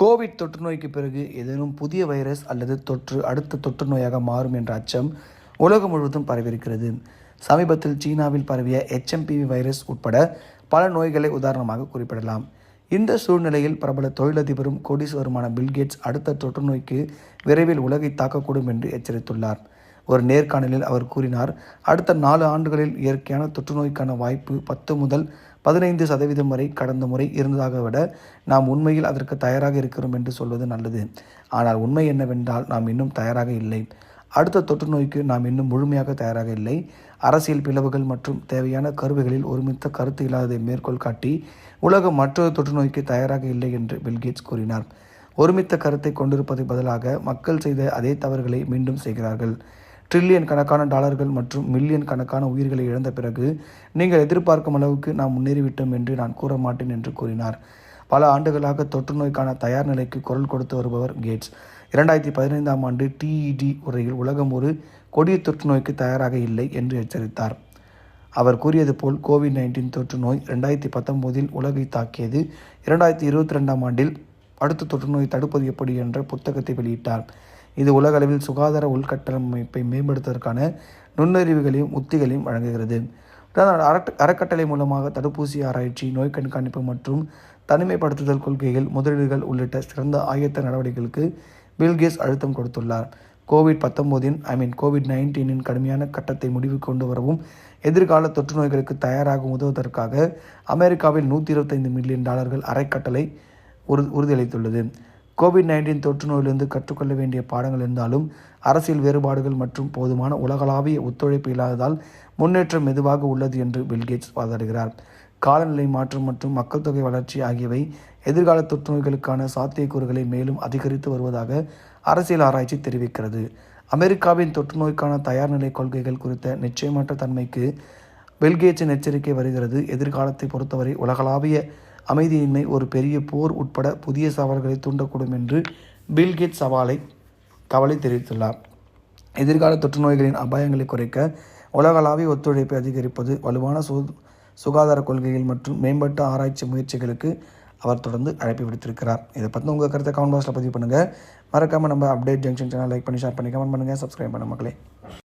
Covid தொற்று நோய்க்கு பிறகு ஏதேனும் புதிய வைரஸ் அல்லது தொற்று அடுத்த தொற்று நோயாக மாறும் என்ற அச்சம் உலகம் முழுவதும் பரவியிருக்கிறது. சமீபத்தில் சீனாவில் பரவிய எச்எம்பிவி வைரஸ் உட்பட பல நோய்களை உதாரணமாக குறிப்பிடலாம். இந்த சூழ்நிலையில் பிரபல தொழிலதிபரும் கோடீஸ்வருமான பில்கேட்ஸ் அடுத்த தொற்று நோய்க்கு விரைவில் உலகை தாக்கக்கூடும் என்று எச்சரித்துள்ளார். ஒரு நேர்காணலில் அவர் கூறினார் அடுத்த நாலு ஆண்டுகளில் இயற்கையான தொற்று நோய்க்கான வாய்ப்பு பத்து முதல் பதினைந்து சதவீதம் வரை கடந்த முறை இருந்ததாக விட நாம் உண்மையில் அதற்கு தயாராக இருக்கிறோம் என்று சொல்வது நல்லது. ஆனால் உண்மை என்னவென்றால் நாம் இன்னும் தயாராக இல்லை. அடுத்த தொற்று நோய்க்கு நாம் இன்னும் முழுமையாக தயாராக இல்லை. அரசியல் பிளவுகள் மற்றும் தேவையான கருவிகளில் ஒருமித்த கருத்து இல்லாததை மேற்கோள் காட்டி உலகம் மற்றொரு தொற்று நோய்க்கு தயாராக இல்லை என்று பில்கேட்ஸ் கூறினார். ஒருமித்த கருத்தை கொண்டிருப்பதை பதிலாக மக்கள் செய்த அதே தவறுகளை மீண்டும் செய்கிறார்கள். ட்ரில்லியன் கணக்கான டாலர்கள் மற்றும் மில்லியன் கணக்கான உயிர்களை இழந்த பிறகு நீங்கள் எதிர்பார்க்கும் அளவுக்கு நாம் முன்னேறிவிட்டோம் என்று நான் கூற மாட்டேன் என்று கூறினார். பல ஆண்டுகளாக தொற்று நோய்க்கான தயார் நிலைக்கு குரல் கொடுத்து வருபவர் கேட்ஸ். இரண்டாயிரத்தி பதினைந்தாம் ஆண்டு டிஇடி உரையில் உலகம் ஒரு கொடிய தொற்று நோய்க்கு தயாராக இல்லை என்று எச்சரித்தார். அவர் கூறியது போல் கோவிட் நைன்டீன் தொற்று நோய் ரெண்டாயிரத்தி பத்தொம்போதில் உலகை தாக்கியது. இரண்டாயிரத்தி இருபத்தி ரெண்டாம் ஆண்டில் அடுத்த தொற்று நோய் தடுப்பது எப்படி என்ற புத்தகத்தை வெளியிட்டார். இது உலகளவில் சுகாதார உள்கட்டமைப்பை மேம்படுத்துவதற்கான நுண்ணறிவுகளையும் உத்திகளையும் வழங்குகிறது. அறக்கட்டளை மூலமாக தடுப்பூசி ஆராய்ச்சி நோய் கண்காணிப்பு மற்றும் தனிமைப்படுத்துதல் கொள்கைகள் முதலீடுகள் உள்ளிட்ட சிறந்த ஆயத்த நடவடிக்கைகளுக்கு பில்கேஸ் அழுத்தம் கொடுத்துள்ளார். கோவிட் பத்தொம்போதின் ஐ மீன் கோவிட் நைன்டீனின் கடுமையான கட்டத்தை முடிவு கொண்டு வரவும் எதிர்கால தொற்று நோய்களுக்கு தயாராக உதவுவதற்காக அமெரிக்காவில் நூற்றி இருபத்தைந்து மில்லியன் டாலர்கள் அறக்கட்டளை உறு உறுதியளித்துள்ளது. கோவிட் நைன்டீன் தொற்று நோயிலிருந்து கற்றுக்கொள்ள வேண்டிய பாடங்கள் இருந்தாலும் அரசியல் வேறுபாடுகள் மற்றும் போதுமான உலகளாவிய ஒத்துழைப்பு இல்லாததால் முன்னேற்றம் மெதுவாக உள்ளது என்று பில்கேட்ஸ் வாதாடுகிறார். காலநிலை மாற்றம் மற்றும் மக்கள் தொகை வளர்ச்சி ஆகியவை எதிர்கால தொற்று நோய்களுக்கான சாத்தியக்கூறுகளை மேலும் அதிகரித்து வருவதாக அரசியல் ஆராய்ச்சி தெரிவிக்கிறது. அமெரிக்காவின் தொற்று நோய்க்கான தயார் நிலை கொள்கைகள் குறித்த நிச்சயமற்ற தன்மைக்கு பில்கேட்ஸின் எச்சரிக்கை வருகிறது. எதிர்காலத்தை பொறுத்தவரை உலகளாவிய அமைதியின்மை ஒரு பெரிய போர் உட்பட புதிய சவால்களை தூண்டக்கூடும் என்று பில்கேட் சவாலை கவலை தெரிவித்துள்ளார். எதிர்கால தொற்று நோய்களின் அபாயங்களை குறைக்க உலகளாவிய ஒத்துழைப்பை அதிகரிப்பது வலுவான சு சுகாதார கொள்கைகள் மற்றும் மேம்பட்ட ஆராய்ச்சி முயற்சிகளுக்கு அவர் தொடர்ந்து அழைப்பு விடுத்திருக்கிறார். இதை பற்றி உங்கள் கருத்தை கமெண்ட் பாக்ஸில் பதிவு பண்ணுங்கள் மறக்காமல் நம்ம அப்டேட் ஜங்ஷன் சேனல் லைக் பண்ணி ஷேர் பண்ணி கமெண்ட் பண்ணுங்கள் சப்ஸ்கிரைப் பண்ண மக்களே.